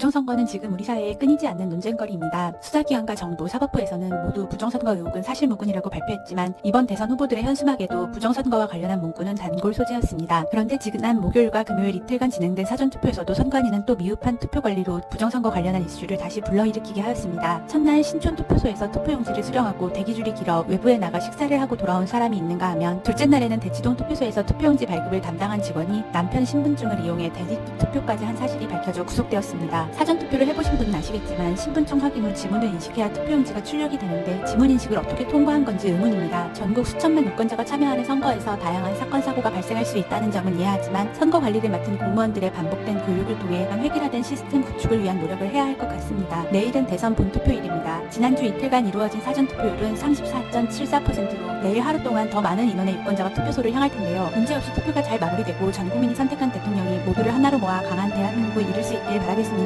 부정선거는 지금 우리 사회에 끊이지 않는 논쟁거리입니다. 수사기관과 정부, 사법부에서는 모두 부정선거 의혹은 사실무근이라고 발표했지만 이번 대선 후보들의 현수막에도 부정선거와 관련한 문구는 단골 소재였습니다. 그런데 지난 목요일과 금요일 이틀간 진행된 사전투표에서도 선관위는 또 미흡한 투표 관리로 부정선거 관련한 이슈를 다시 불러일으키게 하였습니다. 첫날 신촌 투표소에서 투표용지를 수령하고 대기줄이 길어 외부에 나가 식사를 하고 돌아온 사람이 있는가 하면 둘째 날에는 대치동 투표소에서 투표용지 발급을 담당한 직원이 남편 신분증을 이용해 대리 투표까지 한 사실이 밝혀져 구속되었습니다. 사전 투표를 해보신 분은 아시겠지만 신분증 확인 후 지문을 인식해야 투표용지가 출력이 되는데 지문 인식을 어떻게 통과한 건지 의문입니다. 전국 수천만 유권자가 참여하는 선거에서 다양한 사건 사고가 발생할 수 있다는 점은 이해하지만 선거 관리를 맡은 공무원들의 반복된 교육을 통해 획일화된 시스템 구축을 위한 노력을 해야 할 것 같습니다. 내일은 대선 본투표일입니다. 지난주 이틀간 이루어진 사전 투표율은 34.74%로 내일 하루 동안 더 많은 인원의 유권자가 투표소를 향할 텐데요. 문제없이 투표가 잘 마무리되고 전 국민이 선택한 대통령이 모두를 하나로 모아 강한 대한민국을 이룰 수 있길 바라겠습니다.